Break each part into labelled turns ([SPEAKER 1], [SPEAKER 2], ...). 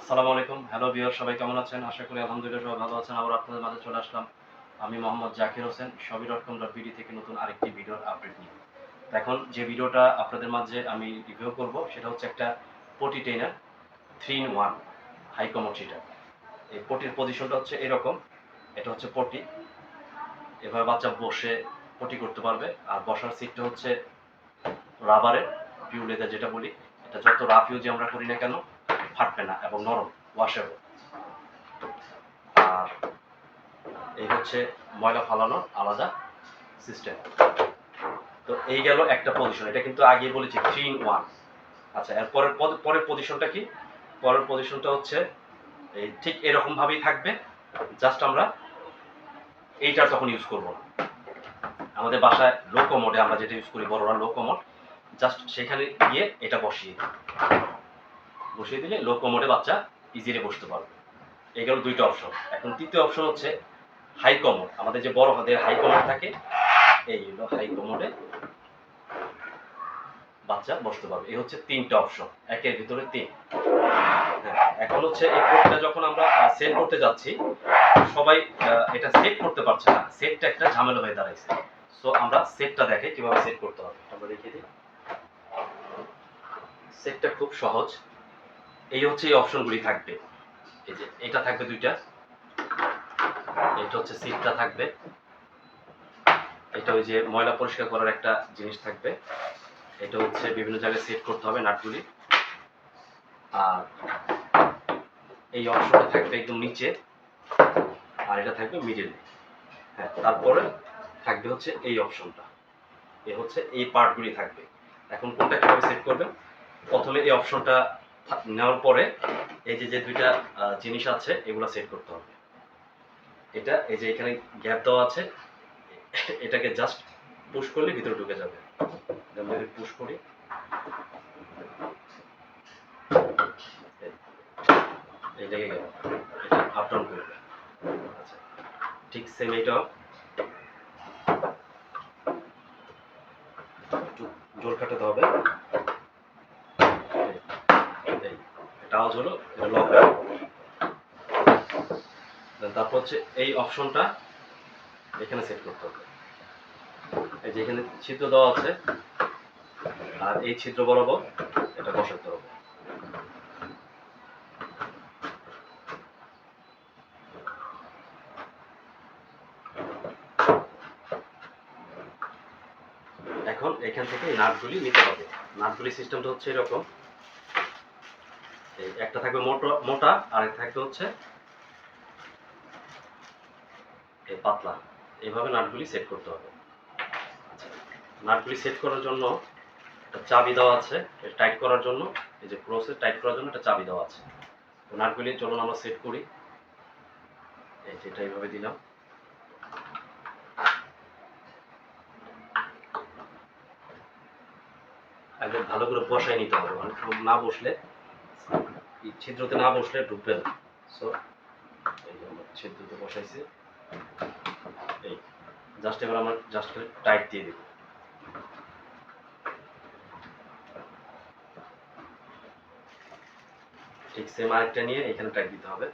[SPEAKER 1] আসসালামু আলাইকুম। হ্যালো বিয়ার সবাই কেমন আছেন? আশা করি আলহামদুলিল্লাহ সবাই ভালো আছেন। আবার আপনাদের মাঝে চলে আসলাম। আমি মোহাম্মদ জাকির হোসেন সবই ডট কম ডট বিডি থেকে নতুন আরেকটি ভিডিওর আপডেট নিয়ে। এখন যে ভিডিওটা আপনাদের মাঝে আমি রিভিউ করব, সেটা হচ্ছে একটা potty trainer three in one high commode এই পটির পজিশনটা হচ্ছে এরকম। এটা হচ্ছে পটি। এভাবে বাচ্চা বসে পটি করতে পারবে। আর বসার সিটটা হচ্ছে রাবারের পিউ লেদার যেটা বলি, এটা যত রাফ ইউজ আমরা করি না কেন ফাটবে না এবং নরম ওয়াশেবল আর এই হচ্ছে ময়লা ফালানোর আলাদা সিস্টেম তো এই গেল একটা পজিশন এটা কিন্তু আগে বলেছি থ্রি ইন ওয়ান আচ্ছা এর পরের পরের পজিশনটা কি? পরের পজিশনটা হচ্ছে, এই ঠিক এরকম ভাবেই থাকবে জাস্ট আমরা এইটা তখন ইউজ করব না। আমাদের বাসায় মোডে আমরা যেটা ইউজ করি, বড়রা মোড জাস্ট সেখানে গিয়ে এটা বসিয়ে দিই। বসিয়ে দিলে লো কোমোডে বাচ্চা ইজিলি বসতে পারবে। এই গেল দুইটা অপশন এখন তৃতীয় অপশন হচ্ছে হাই কমোড আমাদের যে বড় হাতের হাই কমোড থাকে, এই হলো হাই কমোডে বাচ্চা বসতে পারবে। এই হচ্ছে তিনটা অপশন একের ভিতরে তিন। হ্যাঁ এখন হচ্ছে এই কোডটা যখন আমরা সেট করতে যাচ্ছি, সবাই এটা সেট করতে পারছে না। সেটটা একটা ঝামেলা হয়ে দাঁড়াইছে। সো আমরা সেটটা দেখে কীভাবে সেট করতে হবে। আমরা দেখিয়ে দিই। সেটটা খুব সহজ। এই হচ্ছে এই অপশনগুলি থাকবে। এই যে এটা থাকবে দুইটা। এটা হচ্ছে সিটটা থাকবে। এটা ওই যে ময়লা পরিষ্কার করার একটা জিনিস থাকবে। এটা হচ্ছে বিভিন্ন জায়গায় সেট করতে হবে নাটগুলি। আর এই অপশনটা থাকবে একদম নিচে। আর এটা থাকবে মিডিলে হ্যাঁ তারপরে থাকবে হচ্ছে এই অপশনটা এ হচ্ছে এই পার্টগুলি থাকবে। এখন কোনটা কীভাবে সেট করবেন? প্রথমে এই অপশনটা নেওয়ার পরে এই যে যে দুইটা জিনিস আছে, এগুলো সেট করতে হবে। এটা, এই যে এখানে গ্যাপ দেওয়া আছে, এটাকে জাস্ট পুশ করলে ভিতরে ঢুকে যাবে। আমরা পুশ করি। এই- লেগে গেল এটা আপ ডাউন করবে ঠিক সেম একটু জোর কাটাতে হবে এই, এই, আওয়াজ হলো তারপর হচ্ছে এই অপশনটা এখানে সেট করতে হবে। এই যে এখানে ছিদ্র দেওয়া আছে, আর এই ছিদ্র বরাবর এটা বসাতে হবে। এখন এখান থেকে নাটগুলি নিতে হবে। নাটগুলি সিস্টেমটা হচ্ছে এরকম। একটা থাকবে মোটা আর একটা থাকবে হচ্ছে পাতলা। এইভাবে নাটগুলি সেট করতে হবে। আচ্ছা নাটগুলি সেট করার জন্য একটা চাবি দেওয়া আছে টাইট করার জন্য, এই যে ক্রোসে টাইট করার জন্য একটা চাবি দেওয়া আছে। তো নাটগুলি চলুন আমরা সেট করি। এই যেটা এইভাবে দিলাম। একদম ভালো করে বসাই নিতে হবে সময় না বসলে ছিদ্রতে না বসলে ঢুকবে না। সো এই ছিদ্রতে বসাইছি। এই জাস্ট এবার আমার জাস্ট করে টাইট দিয়ে দেব। ঠিক সেম আরেকটা নিয়ে এখানে টাইট দিতে হবে।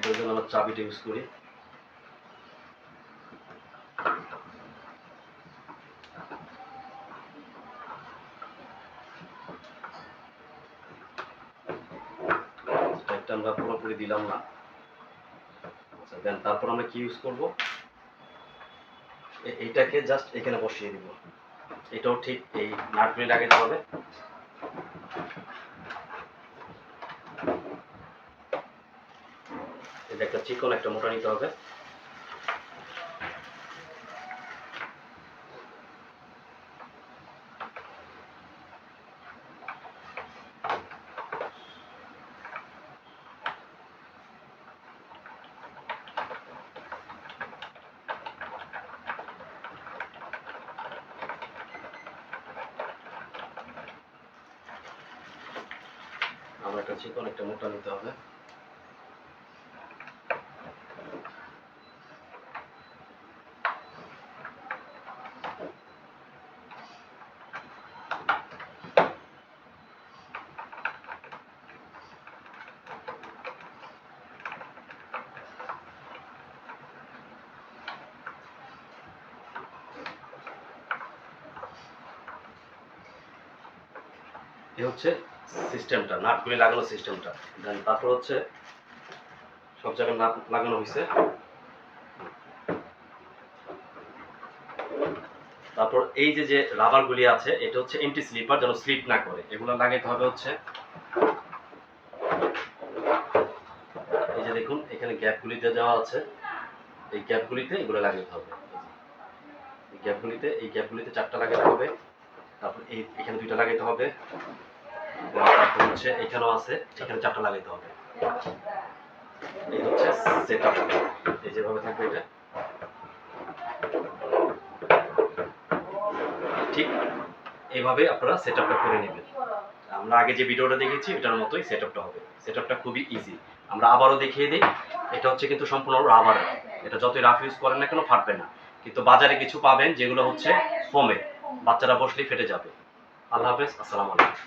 [SPEAKER 1] দেওয়ার জন্য আমরা চাবিটা ইউজ করি। আমরা পুরোপুরি দিলাম না। আচ্ছা দেন তারপর আমরা কি ইউজ করব? এইটাকে জাস্ট এখানে বসিয়ে দিব। এটাও ঠিক এই নাটগুলি লাগাতে হবে। একটা চিকন একটা মোটা নিতে হবে। আমার একটা চিকন একটা মোটা নিতে হবে। এই হচ্ছে সিস্টেমটা নাটগুলি লাগানো সিস্টেমটা। দেন তারপর হচ্ছে সব জায়গায় নাট লাগানো হয়েছে তারপর এই যে যে রাবারগুলি আছে, এটা হচ্ছে এন্টি স্লিপার যেন স্লিপ না করে। এগুলো লাগাইতে হবে হচ্ছে এই যে দেখুন, এখানে গ্যাপগুলিতে দেওয়া আছে। এই গ্যাপগুলিতে এগুলো লাগাইতে হবে। এই গ্যাপগুলিতে এই গ্যাপগুলিতে চারটা লাগাতে হবে। তারপর এই, এখানে দুইটা লাগাইতে হবে। হচ্ছে এখানেও আছে, এখানে চারটা লাগাইতে হবে। এই হচ্ছে এই যেভাবে থাকবে এটা। ঠিক আপনারা করে নেবেন। আমরা আগে যে ভিডিওটা দেখেছি মতোই হবে। খুবই ইজি আমরা আবারও দেখিয়ে দিই, এটা হচ্ছে কিন্তু সম্পূর্ণ রাবার এটা যতই রাফ ইউজ করেন না কেন, ফাটবে না। কিন্তু বাজারে কিছু পাবেন, যেগুলো হচ্ছে ফোমে বাচ্চারা বসলেই ফেটে যাবে। আল্লাহ হাফেজ, আসসালামু আলাইকুম।